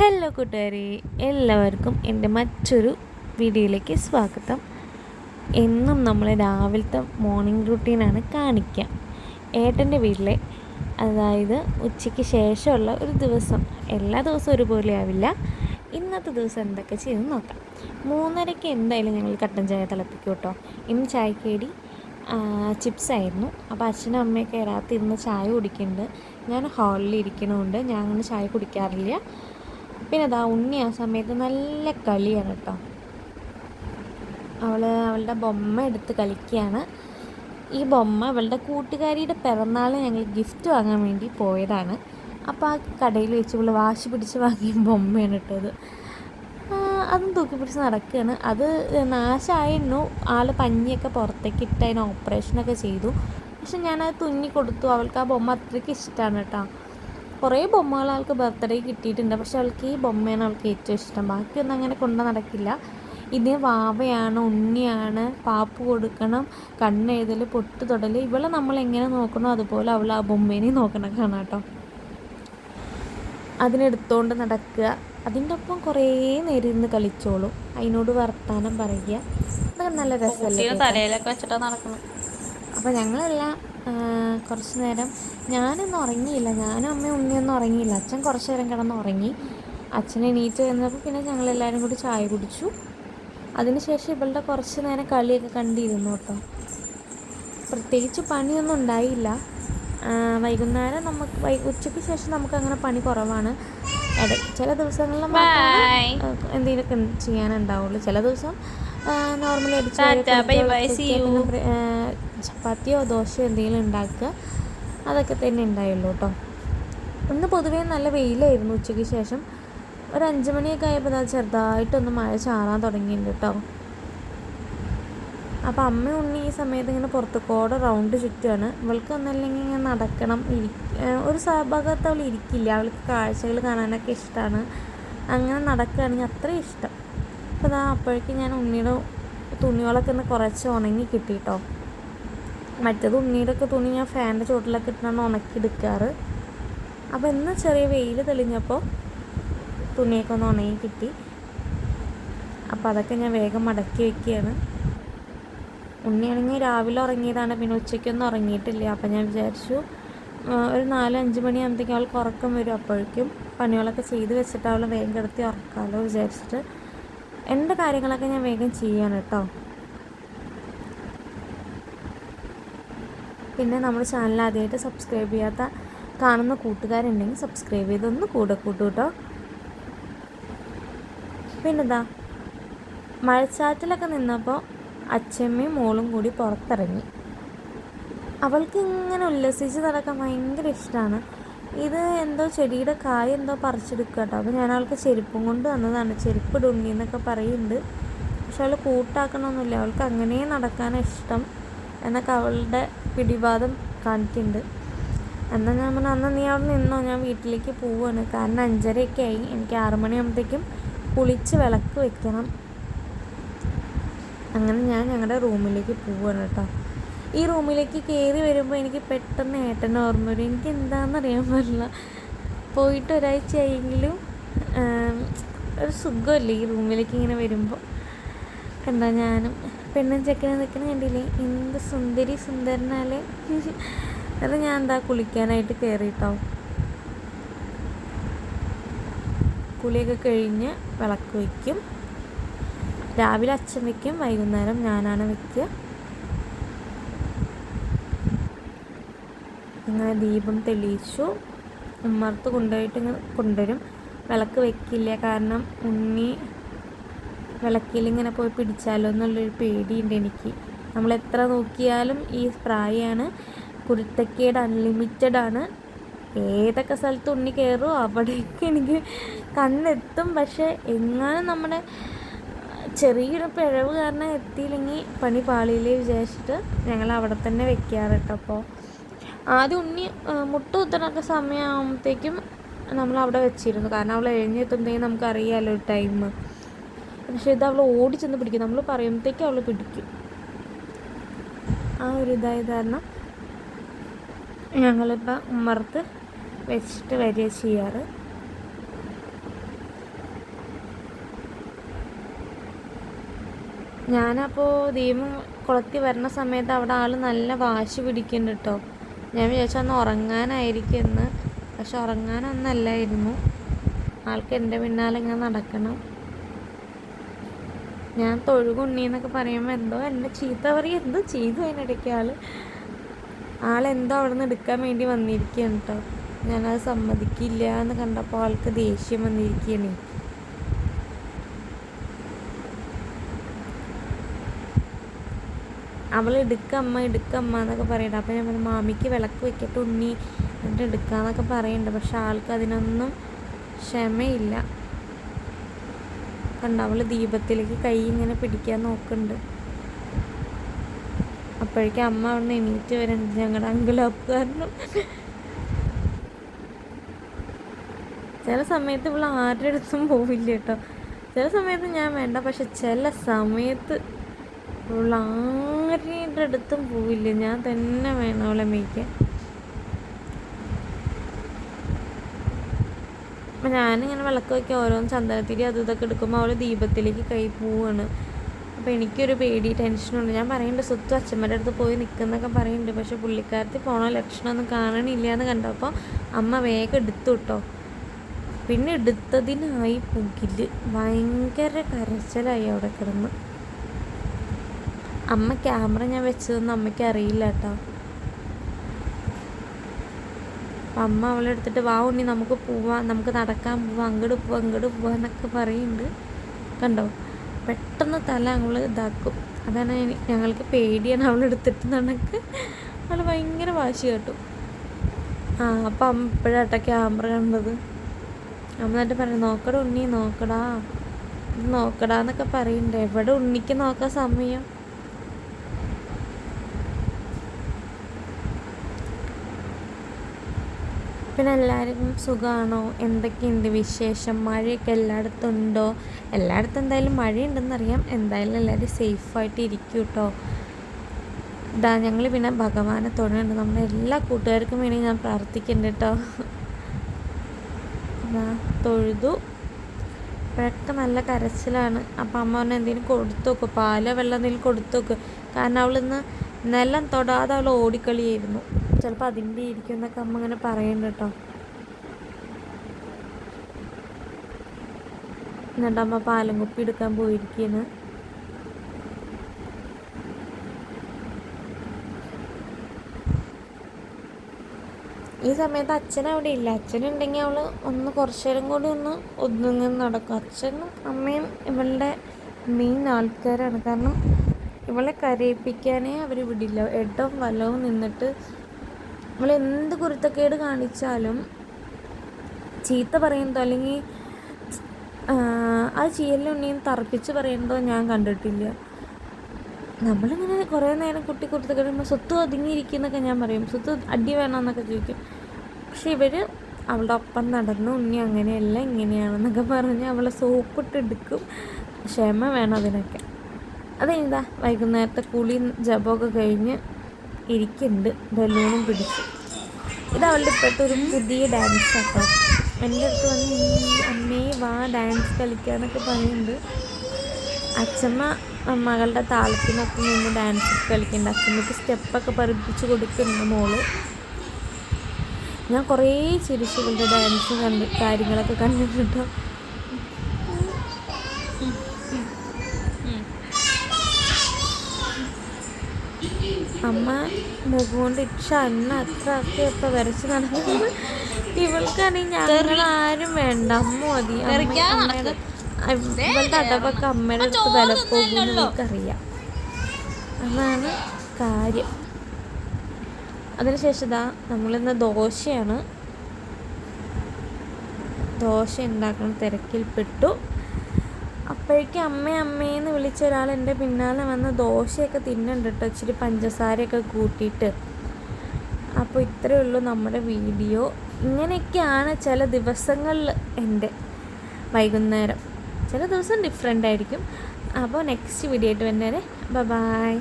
Hello കൂട്ടുകാരെ എല്ലാവർക്കും എന്റെ മറ്റൊരു വീഡിയോയിലേക്ക് സ്വാഗതം. എന്നും നമ്മൾ രാവിലത്തെ മോർണിംഗ് റുട്ടീനാണ് കാണിക്കുക. ഏട്ടന്റെ വീട്ടിലെ അതായത് ഉച്ചയ്ക്ക് ശേഷമുള്ള ഒരു ദിവസം എല്ലാ ദിവസവും ഒരുപോലെ ആവില്ല. ഇന്നത്തെ ദിവസം എന്തൊക്കെ ചെയ്ത് നോക്കാം. മൂന്നരയ്ക്ക് എന്തായാലും ഞങ്ങൾ കട്ടൻ ചായ തിളപ്പിക്കും കേട്ടോ. ഇന്ന് ചായക്കേടി ചിപ്സ് ആയിരുന്നു. അപ്പോൾ അച്ഛനും അമ്മയൊക്കെ ഇറാത്തിരുന്ന് ചായ കുടിക്കുന്നുണ്ട്. ഞാൻ ഹാളിൽ ഇരിക്കണമുണ്ട് ഞാൻ അങ്ങനെ ചായ കുടിക്കാറില്ല. പിന്നെ അതാ ഉണ്ണി ആ സമയത്ത് നല്ല കളിയാണ് കേട്ടോ അവൾ അവളുടെ ബൊമ്മ എടുത്ത് കളിക്കുകയാണ് ഈ ബൊമ്മ അവളുടെ കൂട്ടുകാരിയുടെ പിറന്നാൾ ഞങ്ങൾ ഗിഫ്റ്റ് വാങ്ങാൻ വേണ്ടി പോയതാണ്. അപ്പോൾ ആ കടയിൽ വെച്ച് ഇവൾ വാശി പിടിച്ച് വാങ്ങിയ ബൊമ്മയാണ് ഇട്ടത്. അതും തൂക്കി പിടിച്ച് നടക്കുകയാണ് അത് നാശമായിരുന്നു ആൾ പഞ്ഞിയൊക്കെ പുറത്തേക്ക് ഇട്ട് അതിന് ഓപ്പറേഷനൊക്കെ ചെയ്തു. പക്ഷെ ഞാനത് തുന്നി കൊടുത്തു. അവൾക്ക് ആ ബൊമ്മ അത്രയ്ക്ക് ഇഷ്ടമാണ് കേട്ടോ കുറേ ബൊമ്മകൾ ആൾക്ക് ബർത്ത്ഡേ കിട്ടിയിട്ടുണ്ട്. പക്ഷെ അവൾക്ക് ഈ ബൊമ്മയാണ് അവൾക്ക് ഏറ്റവും ഇഷ്ടം. ബാക്കിയൊന്നും അങ്ങനെ കൊണ്ടു നടക്കില്ല. ഇതിന് വാവയാണ് ഉണ്ണിയാണ് പാപ്പ് കൊടുക്കണം കണ്ണെഴുതൽ പൊട്ട് തൊടൽ ഇവളെ നമ്മൾ എങ്ങനെ നോക്കണോ അതുപോലെ അവൾ ആ ബൊമ്മേനെ നോക്കണം. കാണാം കേട്ടോ. അതിനെടുത്തോണ്ട് നടക്കുക. അതിന്റെ ഒപ്പം കുറേ നേരം ഇരുന്ന് കളിച്ചോളും. അതിനോട് വർത്താനം പറയുക. അതൊക്കെ നല്ല രസമല്ലേ തലയിലൊക്കെ വെച്ചിട്ടാണ് നടക്കണം അപ്പോൾ ഞങ്ങളെല്ലാം കുറച്ച് നേരം. ഞാനൊന്നും ഉറങ്ങിയില്ല. ഞാനും അമ്മയും ഉണ്ണിയൊന്നും ഉറങ്ങിയില്ല. അച്ഛൻ കുറച്ച് നേരം കിടന്ന് ഉറങ്ങി. അച്ഛൻ എണീറ്റ് വന്നപ്പോൾ പിന്നെ ഞങ്ങളെല്ലാവരും കൂടി ചായ കുടിച്ചു. അതിനുശേഷം ഇവളുടെ കുറച്ച് നേരം കളിയൊക്കെ കണ്ടിരുന്നു കേട്ടോ. പ്രത്യേകിച്ച് പണിയൊന്നും ഉണ്ടായില്ല. വൈകുന്നേരം നമുക്ക് വൈ ഉച്ചയ്ക്ക് ശേഷം നമുക്ക് അങ്ങനെ പണി കുറവാണ്. ചില ദിവസങ്ങളിൽ എന്തെങ്കിലുമൊക്കെ ചെയ്യാനുണ്ടാവുള്ളൂ. ചില ദിവസം നോർമലി അടിച്ച് ചപ്പാത്തിയോ ദോശയോ എന്തെങ്കിലും ഉണ്ടാക്കുക അതൊക്കെ തന്നെ ഉണ്ടായുള്ളൂ കേട്ടോ. ഇന്ന് പൊതുവേ നല്ല വെയിലായിരുന്നു ഉച്ചയ്ക്ക് ശേഷം. ഒരു അഞ്ച് മണിയൊക്കെ ആയപ്പോൾ അത് ചെറുതായിട്ടൊന്ന് മഴ ചാറാൻ തുടങ്ങിയിട്ടുണ്ട് കേട്ടോ. അപ്പോൾ അമ്മ ഉണ്ണി ഈ സമയത്ത് ഇങ്ങനെ പുറത്തുകൂടെ റൗണ്ട് ചുറ്റുമാണ് ഇവൾക്ക് ഒന്നല്ലെങ്കിൽ ഇങ്ങനെ നടക്കണം ഇരി ഒരു ഭാഗത്ത് അവൾ ഇരിക്കില്ല. അവൾക്ക് കാഴ്ചകൾ കാണാനൊക്കെ ഇഷ്ടമാണ് അങ്ങനെ നടക്കുകയാണെങ്കിൽ അത്രയും ഇഷ്ടം. അപ്പോൾ അതാ അപ്പോഴേക്കും ഞാൻ ഉണ്ണിയുടെ തുണികളൊക്കെ ഒന്ന് കുറച്ച് ഉണങ്ങി കിട്ടി കേട്ടോ. മറ്റേത് ഉണ്ണിയുടെ തുണി ഞാൻ ഫാനിന്റെ ചുവട്ടിലൊക്കെ ഇട്ടാണ് ഉണക്കി എടുക്കാറ്. അപ്പോൾ ഇന്ന് ചെറിയ വെയിൽ തെളിഞ്ഞപ്പോൾ തുണിയൊക്കെ ഒന്ന് ഉണങ്ങി കിട്ടി. അപ്പോൾ അതൊക്കെ ഞാൻ വേഗം മടക്കി വയ്ക്കുകയാണ് ഉണ്ണിയാണെങ്കിൽ രാവിലെ ഉറങ്ങിയതാണ് പിന്നെ ഉച്ചയ്ക്കൊന്നും ഉറങ്ങിയിട്ടില്ല. അപ്പോൾ ഞാൻ വിചാരിച്ചു ഒരു നാല് അഞ്ച് മണിയാകുമ്പോഴത്തേക്കും അവൾക്ക് ഉറക്കം വരും. അപ്പോഴേക്കും പണികളൊക്കെ ചെയ്ത് വെച്ചിട്ട് അവൾ വേഗം കിടത്തി ഉറക്കാമല്ലോ വിചാരിച്ചിട്ട്. എന്റെ കാര്യങ്ങളൊക്കെ ഞാൻ വേഗം ചെയ്യാണ് കേട്ടോ. പിന്നെ നമ്മുടെ ചാനൽ ആദ്യമായിട്ട് സബ്സ്ക്രൈബ് ചെയ്യാത്ത കാണുന്ന കൂട്ടുകാരുണ്ടെങ്കിൽ സബ്സ്ക്രൈബ് ചെയ്തൊന്ന് കൂടെ കൂട്ടു കേട്ടോ പിന്നെന്താ? മഴച്ചാറ്റിലൊക്കെ നിന്നപ്പോൾ അച്ഛമ്മയും മോളും കൂടി പുറത്തിറങ്ങി. അവൾക്ക് ഇങ്ങനെ ഉല്ലസിച്ച് നടക്കാൻ ഭയങ്കര ഇഷ്ടമാണ് ഇത് എന്തോ ചെടിയുടെ കായ എന്തോ പറിച്ചെടുക്കുക കേട്ടോ അപ്പോൾ ഞാൻ അവൾക്ക് ചെരുപ്പും കൊണ്ട് വന്നതാണ്. ചെരുപ്പ് ഡുങ്ങി എന്നൊക്കെ പറയുന്നുണ്ട്. പക്ഷെ അവൾ കൂട്ടാക്കണമൊന്നുമില്ല അവൾക്ക് അങ്ങനെ നടക്കാനാണ് ഇഷ്ടം. എന്നൊക്കെ അവളുടെ പിടിവാദം കാണിക്കുന്നുണ്ട്. എന്നാൽ ഞാൻ പറഞ്ഞു അന്ന് നീ അവിടെ നിന്നോ? ഞാൻ വീട്ടിലേക്ക് പോവുകയാണ് കാരണം അഞ്ചരയൊക്കെ ആയി. എനിക്ക് ആറുമണിയാകുമ്പോഴത്തേക്കും കുളിച്ച് വിളക്ക് വെക്കണം. അങ്ങനെ ഞാൻ ഞങ്ങളുടെ റൂമിലേക്ക് പോവുകയാണ് കേട്ടോ. ഈ റൂമിലേക്ക് കയറി വരുമ്പോൾ എനിക്ക് പെട്ടെന്ന് ഏട്ടനെ ഓർമ്മ വരും. എനിക്ക് എന്താണെന്നറിയാൻ പറ്റില്ല. പോയിട്ട് ഒരാഴ്ചയായെങ്കിലും ഒരു സുഖമല്ലേ ഈ റൂമിലേക്ക് ഇങ്ങനെ വരുമ്പോൾ എന്താ ഞാനും. പെണ്ണും ചെക്കനെ നിൽക്കണ കണ്ടില്ലേ? എന്ത് സുന്ദരി സുന്ദരനാലേ. അത് ഞാൻ എന്താ കുളിക്കാനായിട്ട് കയറിയിട്ടോ കുളിയൊക്കെ കഴിഞ്ഞ് വിളക്ക് വയ്ക്കും രാവിലെ അച്ഛൻ വയ്ക്കും വൈകുന്നേരം ഞാനാണ് വയ്ക്കുക ഇങ്ങനെ ദീപം തെളിയിച്ചു. ഉമ്മർത്ത് കൊണ്ടുപോയിട്ട് ഇങ്ങനെ കൊണ്ടുവരും. വിളക്ക് വെക്കില്ല കാരണം ഉണ്ണി വിളക്കിലിങ്ങനെ പോയി പിടിച്ചാലോ എന്നുള്ളൊരു പേടിയുണ്ട് എനിക്ക്. നമ്മൾ എത്ര നോക്കിയാലും ഈ സ്പ്രായാണ് കുരുത്തക്കേട് അൺലിമിറ്റഡ് ആണ് ഏതൊക്കെ സ്ഥലത്ത് ഉണ്ണി കയറുമോ അവിടേക്ക് എനിക്ക് കണ്ണെത്തും. പക്ഷേ എങ്ങാനും നമ്മുടെ ചെറിയൊരു പിഴവ് കാരണം എത്തിയില്ലെങ്കിൽ പണി പാളിയിലേ വിചാരിച്ചിട്ട് ഞങ്ങൾ അവിടെ തന്നെ വെക്കാറുണ്ട് അപ്പോൾ ആദ്യം ഉണ്ണി മുട്ട കുത്തണൊക്കെ സമയമാകുമ്പോഴത്തേക്കും നമ്മൾ അവിടെ വെച്ചിരുന്നു. കാരണം അവൾ എഴുന്നേറ്റുമ്പോഴത്തേക്കും നമുക്കറിയാമല്ലോ ടൈം. പക്ഷേ ഇത് അവൾ ചെന്ന് പിടിക്കും. നമ്മൾ പറയുമ്പോഴത്തേക്കും അവൾ പിടിക്കും. ആ ഒരു ഇതായ കാരണം ഞങ്ങളിപ്പോൾ ഉമ്മർത്ത് വെച്ചിട്ട് വരിക ചെയ്യാറ്. ഞാനപ്പോൾ ദീപം കുളത്തി വരുന്ന സമയത്ത് അവിടെ ആൾ നല്ല വാശി പിടിക്കുന്നുണ്ട് കേട്ടോ ഞാൻ വിചാരിച്ചാൽ ഒന്ന് ഉറങ്ങാനായിരിക്കും എന്ന് പക്ഷെ ഉറങ്ങാനൊന്നല്ലായിരുന്നു. ആൾക്ക് എന്റെ പിന്നാലെ ഇങ്ങനെ നടക്കണം. ഞാൻ തൊഴുകുണ്ണി എന്നൊക്കെ പറയുമ്പോൾ എന്തോ എന്നെ ചീത്ത പറയും. എന്തോ ചെയ്തു അതിനിടയ്ക്ക് ആൾ ആളെന്തോ അവിടെ നിന്ന് എടുക്കാൻ വേണ്ടി വന്നിരിക്കുകയാണ് കേട്ടോ ഞാനത് സമ്മതിക്കില്ല എന്ന് കണ്ടപ്പോൾ ആൾക്ക് ദേഷ്യം വന്നിരിക്കുകയാണ്. അവൾ എടുക്കമ്മ എടുക്കമ്മ എന്നൊക്കെ പറയണ്ട. അപ്പം ഞാൻ മാമിക്ക് വിളക്ക് വെക്കട്ടെ ഉണ്ണി. എന്നിട്ട് എടുക്കാന്നൊക്കെ പറയണ്ട. പക്ഷെ ആൾക്ക് അതിനൊന്നും ക്ഷമയില്ല. കണ്ട. അവൾ ദീപത്തിലേക്ക് കൈ ഇങ്ങനെ പിടിക്കാൻ നോക്കുന്നുണ്ട്. അപ്പോഴേക്കും അമ്മ അവിടെ എണീറ്റ് വരുന്നുണ്ട് ഞങ്ങളുടെ അങ്കിളപ്പ് കാരണം ചില സമയത്ത് ഇവൾ ആരുടെ അടുത്തും പോവില്ല കേട്ടോ. ചില സമയത്ത് ഞാൻ വേണ്ട പക്ഷെ ചില സമയത്ത് ഇവൾ ആരുടെ അടുത്തും പോവില്ല. ഞാൻ തന്നെ വേണം അവളെ മേയ്ക്കാൻ. അപ്പം ഞാനിങ്ങനെ വിളക്ക് വയ്ക്കുക ഓരോന്ന് ചന്ദനത്തിരി അതും ഇതൊക്കെ എടുക്കുമ്പോൾ അവൾ ദീപത്തിലേക്ക് കൈ പോവാണ്. അപ്പോൾ എനിക്കൊരു പേടി ടെൻഷനുണ്ട് ഞാൻ പറയുന്നുണ്ട് സ്വത്തും അച്ഛമ്മയുടെ അടുത്ത് പോയി നിൽക്കുന്നൊക്കെ പറയുന്നുണ്ട് പക്ഷെ പുള്ളിക്കാരത്തിൽ പോണ ലക്ഷണമൊന്നും കാണണില്ല എന്ന് കണ്ടപ്പോൾ അമ്മ വേഗം എടുത്തു കേട്ടോ പിന്നെ എടുത്തതിനായി പുകിൽ ഭയങ്കര കരച്ചിലായി അവിടെ കിടന്ന്. അമ്മ ക്യാമറ ഞാൻ വെച്ചതൊന്നും അമ്മയ്ക്ക് അറിയില്ല കേട്ടോ അപ്പം അമ്മ അവളെ എടുത്തിട്ട് വാ ഉണ്ണി നമുക്ക് പോവാം നമുക്ക് നടക്കാൻ പോവാം അങ്ങോട്ട് പോവാം അങ്ങോട്ട് പോവാം എന്നൊക്കെ പറയുന്നുണ്ട്. കണ്ടോ? പെട്ടെന്ന് തല അവൾ ഇതാക്കും. അതാണ് ഞങ്ങൾക്ക് പേടിയാണ് അവളെടുത്തിട്ട് നടക്ക്. അവൾ ഭയങ്കര വാശി കേട്ടു. ആ അപ്പം അമ്മ ഇപ്പോഴാട്ടോ ക്യാമറ കണ്ടത്. അമ്മ എന്നിട്ട് പറഞ്ഞു നോക്കടാ ഉണ്ണി നോക്കടാ. നോക്കടാന്നൊക്കെ പറയുന്നുണ്ട്. എവിടെ ഉണ്ണിക്ക് നോക്കാൻ സമയം? പിന്നെ എല്ലാവർക്കും സുഖമാണോ എന്തൊക്കെയുണ്ട് വിശേഷം? മഴയൊക്കെ എല്ലായിടത്തും ഉണ്ടോ എല്ലായിടത്തും എന്തായാലും മഴയുണ്ടെന്നറിയാം. എന്തായാലും എല്ലാവരും സേഫായിട്ട് ഇരിക്കും കേട്ടോ ഇതാ ഞങ്ങൾ പിന്നെ ഭഗവാനെ തൊഴുന്നുണ്ട് നമ്മുടെ എല്ലാ കൂട്ടുകാർക്കും വേണ്ടി ഞാൻ പ്രാർത്ഥിക്കുന്നുണ്ട് കേട്ടോ തൊഴുതു. ഇപ്പോഴൊക്കെ നല്ല കരച്ചിലാണ്. അപ്പം അമ്മ പറഞ്ഞ എന്തെങ്കിലും കൊടുത്തു നോക്കും പാലോ വെള്ളം എന്തെങ്കിലും കൊടുത്തു വെക്കും കാരണം അവളിന്ന് നിലം തൊടാതെ അവൾ ഓടിക്കളിയായിരുന്നു. ചിലപ്പോൾ അതിന്റെ ഇരിക്കും എന്നൊക്കെ അമ്മ ഇങ്ങനെ പറയുന്നുണ്ട് കേട്ടോ. എന്നിട്ട് അമ്മ പാലും കുപ്പി എടുക്കാൻ പോയിരിക്കുകയാണ് ഈ സമയത്ത് അച്ഛൻ അവിടെ ഇല്ല. അച്ഛനുണ്ടെങ്കിൽ അവൾ ഒന്ന് കുറച്ചു നേരം കൂടി ഒന്ന് ഒതുങ്ങി നടക്കും. അച്ഛനും അമ്മയും ഇവളുടെ മെയിൻ ആൾക്കാരാണ്. കാരണം ഇവളെ കരയിപ്പിക്കാനേ അവർ വിടില്ല. ഇടം വലവും നിന്നിട്ട് ഇവൾ എന്ത് കുരുത്തക്കേട് കാണിച്ചാലും ചീത്ത പറയുന്നതോ അല്ലെങ്കിൽ ആ ചീരലുണ്ണിയും തറപ്പിച്ച് പറയുന്നതോ ഞാൻ കണ്ടിട്ടില്ല. നമ്മളിങ്ങനെ കുറേ നേരം കുട്ടി കുരുത്തക്കേട് കഴിയുമ്പോൾ സ്വത്ത് ഒതുങ്ങിയിരിക്കുന്നൊക്കെ ഞാൻ പറയും. സ്വത്ത് അടി വേണമെന്നൊക്കെ ചോദിക്കും. പക്ഷെ ഇവർ അവളുടെ ഒപ്പം നടന്നു ഉണ്ണി അങ്ങനെയല്ല ഇങ്ങനെയാണെന്നൊക്കെ പറഞ്ഞ് അവളെ സോപ്പിട്ട് എടുക്കും ക്ഷമ വേണം അതിനൊക്കെ. അതെന്താ? വൈകുന്നേരത്തെ കുളി ജപമൊക്കെ കഴിഞ്ഞ് ഇരിക്കുന്നുണ്ട്. ബലൂണും പിടിച്ച്. ഇത് അവളുടെ ഇപ്പോഴത്തെ ഒരു പുതിയ ഡാൻസ് ആട്ടോ. എന്റെ അടുത്ത് വന്ന് ഈ അമ്മേ വാ ഡാൻസ് കളിക്കാന്നൊക്കെ പറയുന്നുണ്ട്. അച്ഛമ്മ മകളുടെ താളത്തിനൊക്കെ നിന്ന് ഡാൻസ് കളിക്കുന്നുണ്ട്. അച്ഛമ്മക്ക് സ്റ്റെപ്പൊക്കെ പഠിപ്പിച്ച് കൊടുക്കുന്നുണ്ട് മോൾ. ഞാൻ കുറേ ചിരിച്ചു ഇവളുടെ ഡാൻസ് കണ്ട് കാര്യങ്ങളൊക്കെ കണ്ടിട്ടുണ്ടോ. അമ്മ മുഖുകൊണ്ട് ഇച്ച ഇക്ഷ അന്ന അത്ര ഒക്കെ ഇപ്പൊ വരച്ച് നടക്കുന്നത് ഇവൾക്കാണെങ്കിൽ ഞങ്ങൾ ആരും വേണ്ട. അമ്മ മതി. ഇവളുടെ അടവൊക്കെ അമ്മയുടെ അടുത്ത് വില പോകുമെന്ന് നമുക്കറിയാം അതാണ് കാര്യം. അതിനുശേഷം ഇതാ നമ്മളിന്ന് ദോശയാണ്. ദോശ ഉണ്ടാക്കണം. തിരക്കിൽപ്പെട്ടു. അപ്പോഴേക്കും അമ്മ അമ്മയെന്ന് വിളിച്ച ഒരാൾ എന്റെ പിന്നാലെ വന്ന് ദോശയൊക്കെ തിന്നുന്നുണ്ട് കേട്ടോ ഇച്ചിരി പഞ്ചസാരയൊക്കെ കൂട്ടിയിട്ട്. അപ്പോൾ ഇത്രയേ ഉള്ളൂ നമ്മുടെ വീഡിയോ. ഇങ്ങനെയൊക്കെയാണ് ചില ദിവസങ്ങളിൽ എന്റെ വൈകുന്നേരം. ചില ദിവസം ഡിഫറെന്റ് ആയിരിക്കും. അപ്പോൾ നെക്സ്റ്റ് വീഡിയോ ആയിട്ട് വരുന്നവരെ ബൈ